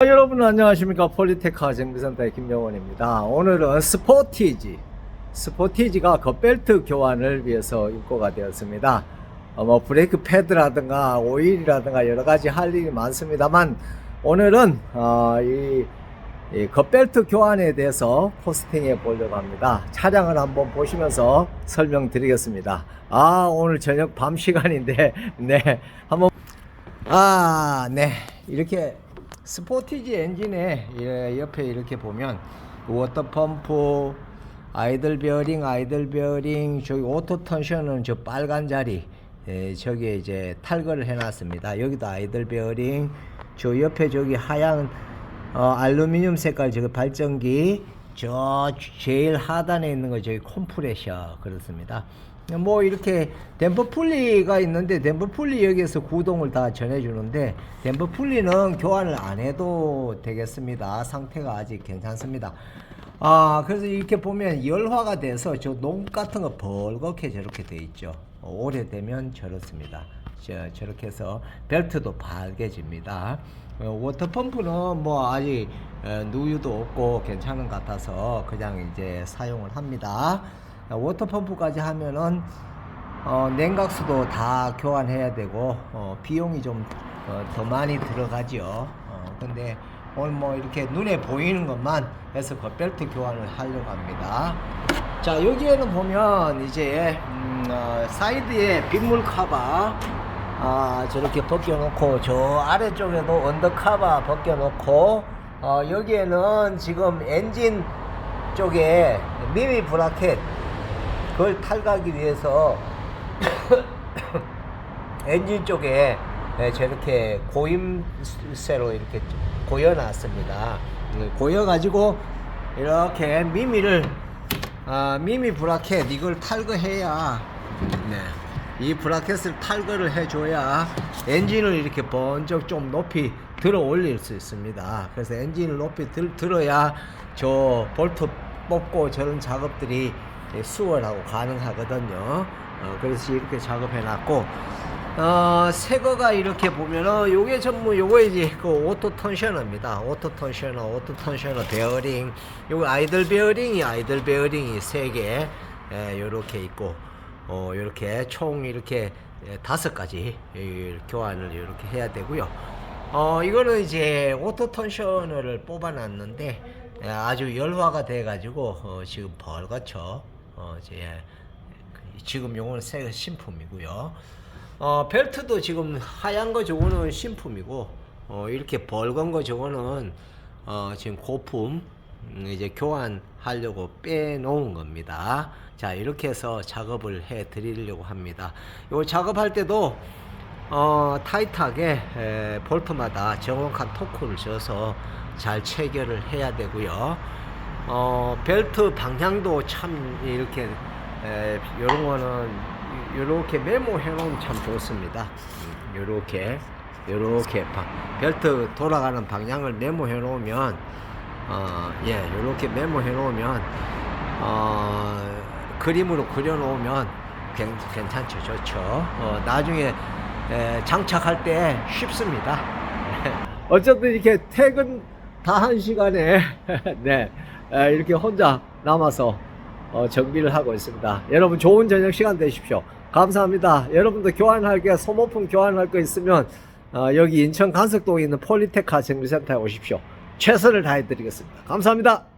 아, 여러분 안녕하십니까? 폴리테카 정비센터의 김명원입니다. 오늘은 스포티지. 스포티지가 겉벨트 교환을 위해서 입고가 되었습니다. 어, 뭐 브레이크 패드라든가 오일이라든가 여러 가지 할 일이 많습니다만 오늘은 어, 이, 이 겉벨트 교환에 대해서 포스팅해 보려고 합니다. 차량을 한번 보시면서 설명드리겠습니다. 아 오늘 저녁 밤 시간인데 네 한번 아, 네. 이렇게 스포티지 엔진에 예, 옆에 이렇게 보면 워터 펌프, 아이들 베어링, 아이들 베어링, 저기 오토 텐션은 저 빨간 자리, 예, 저기에 이제 탈거를 해놨습니다. 여기도 아이들 베어링, 저 옆에 저기 하얀 어, 알루미늄 색깔 저기 발전기, 저 제일 하단에 있는 거 저기 컴프레셔 그렇습니다. 뭐 이렇게 댐퍼 풀리가 있는데 댐퍼 풀리 여기에서 구동을 다 전해주는데 댐퍼 풀리는 교환을 안 해도 되겠습니다. 상태가 아직 괜찮습니다. 아 그래서 이렇게 보면 열화가 돼서 저 농 같은 거 벌겋게 저렇게 돼 있죠. 어, 오래되면 저렇습니다. 저, 저렇게 해서 벨트도 밝게집니다. 어, 워터 펌프는 뭐 아직 어, 누유도 없고 괜찮은 것 같아서 그냥 이제 사용을 합니다. 어, 워터 펌프까지 하면은 어, 냉각수도 다 교환해야 되고 어, 비용이 좀더 많이 들어가죠. 어, 근데 오늘 뭐 이렇게 눈에 보이는 것만 해서 그 벨트 교환을 하려고 합니다. 자 여기에는 보면 이제 음, 어, 사이드에 빗물 카바 아 저렇게 벗겨놓고 저 아래쪽에도 언더 카바 벗겨놓고 어, 여기에는 지금 엔진 쪽에 미미 브라켓 그걸 탈가기 위해서 엔진 쪽에 예, 저렇게 고임쇠로 이렇게 고여놨습니다. 음, 고여가지고 이렇게 미미를 아, 미미 브라켓 이걸 탈거해야 네, 이 브라켓을 탈거를 해줘야 엔진을 이렇게 번쩍 좀 높이 들어 올릴 수 있습니다. 그래서 엔진을 높이 들, 들어야 저 볼트 뽑고 저런 작업들이 수월하고 가능하거든요. 어, 그래서 이렇게 작업해 놨고 어, 새 거가 이렇게 보면은 요게 전부 요거 이제 그 오토 텐셔너입니다. 오토 텐셔너, 오토 텐셔너 베어링. 요거 아이들 베어링이 아이들 베어링이 세 개. 예, 요렇게 있고 어, 요렇게 총 이렇게 예, 다섯 가지 예, 교환을 이렇게 해야 되고요. 어, 이거는 이제 오토 텐셔너를 뽑아 놨는데 예, 아주 열화가 돼 가지고 어, 지금 벌겋죠. 어, 이제 지금 요거는 새 신품이고요. 어, 벨트도 지금 하얀 거 저거는 신품이고 어, 이렇게 벌건 거 저거는 어, 지금 고품 음, 이제 교환하려고 빼놓은 겁니다. 자 이렇게 해서 작업을 해 드리려고 합니다. 요 작업할 때도 어, 타이트하게 에, 볼트마다 정확한 토크를 줘서 잘 체결을 해야 되고요. 어, 벨트 방향도 참 이렇게 에, 요런 거는 요렇게 메모해 놓으면 참 좋습니다. 음, 요렇게 요렇게 바- 벨트 돌아가는 방향을 메모해 놓으면 어, 예, 요렇게 메모해 놓으면 어, 그림으로 그려 놓으면 괜, 괜찮죠. 좋죠. 어, 나중에 에, 장착할 때 쉽습니다. 어쨌든 이렇게 퇴근 다 한 시간에 네 에, 이렇게 혼자 남아서 어, 정비를 하고 있습니다. 여러분 좋은 저녁 시간 되십시오. 감사합니다. 여러분도 교환할 게 소모품 교환할 거 있으면 어, 여기 인천 간석동에 있는 폴리테카 정비센터에 오십시오. 최선을 다해 드리겠습니다. 감사합니다.